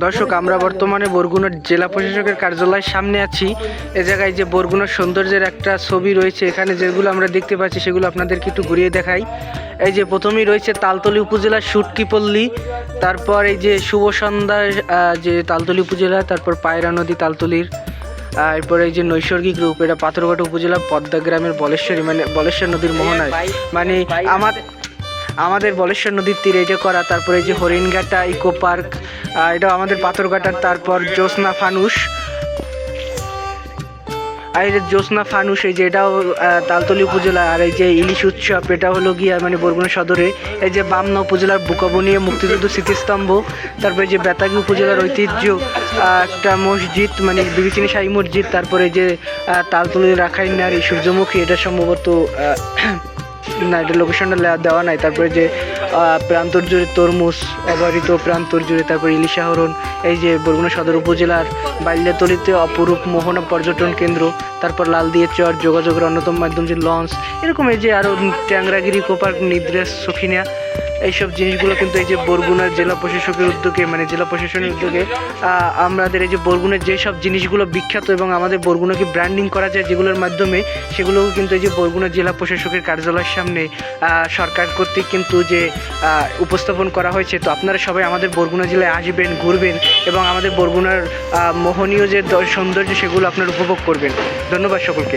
দর্শক, আমরা বর্তমানে বরগুনার জেলা প্রশাসকের কার্যালয়ের সামনে আছি। এ জায়গায় যে বরগুনার সৌন্দর্যের একটা ছবি রয়েছে, এখানে যেগুলো আমরা দেখতে পাচ্ছি, সেগুলো আপনাদেরকে একটু ঘুরিয়ে দেখাই। এই যে প্রথমেই রয়েছে তালতলি উপজেলার সুটকিপল্লী তারপর এই যে শুভ সন্ধ্যা যে তালতলি উপজেলা, তারপর পায়রা নদী তালতলির এরপর এই যে নৈসর্গিক রূপ, এটা পাথরঘাটা উপজেলা, পদ্মা গ্রামের বলেশ্বরী মানে বলেশ্বর নদীর মোহনায়। মানে আমার আমাদের বলেশ্বর নদীর তীরে এটা করা, তারপরে যে হরিণঘাটা, ইকো পার্ক এটা আমাদের পাথরঘাটার, তারপর জ্যোৎস্না ফানুস। আর এই যে জ্যোৎস্না ফানুস, এই যে এটাও তালতলি উপজেলা আর এই যে ইলিশ উৎসব, এটা হলো গিয়া মানে বরগুনা সদরে। এই যে বামনা উপজেলার বুকাবনিয়া মুক্তিযুদ্ধ স্মৃতিস্তম্ভ, তারপরে যে বেতাগী উপজেলার ঐতিহ্য একটা মসজিদ মানে বিবেচিনী শাহী মসজিদ, তারপরে যে তালতলি রাখাইন এই সূর্যমুখী, এটা সম্ভবত না, এটা লোকেশনটা দেওয়া নাই। তারপরে যে প্রান্তর জুড়ে তরমুজ অবারিত প্রান্তর জুড়ে, তারপরে ইলিশা হরণ, এই যে বরগুনা সদর উপজেলার বাল্যাতলিতে অপরূপ মোহনা পর্যটন কেন্দ্র, তারপর লাল দিয়ে চর, যোগাযোগের অন্যতম মাধ্যম যে লঞ্চ, এরকম এই যে আরও ট্যাংরাগিরি, কোপার্ক, নিদ্রেশ সখিনা এইসব জিনিসগুলো কিন্তু এই যে বরগুনার জেলা প্রশাসকের উদ্যোগে মানে জেলা প্রশাসনের উদ্যোগে আমাদের এই যে বরগুনার যেসব জিনিসগুলো বিখ্যাত এবং আমাদের বরগুনাকে ব্র্যান্ডিং করা যায় যেগুলোর মাধ্যমে, সেগুলোও কিন্তু এই যে বরগুনা জেলা প্রশাসকের কার্যালয়ের সামনে সরকার কর্তৃক কিন্তু যে উপস্থাপন করা হয়েছে। তো আপনারা সবাই আমাদের বরগুনা জেলায় আসবেন, ঘুরবেন এবং আমাদের বরগুনার মোহনীয় যে সৌন্দর্য, সেগুলো আপনারা উপভোগ করবেন। ধন্যবাদ সকলকে।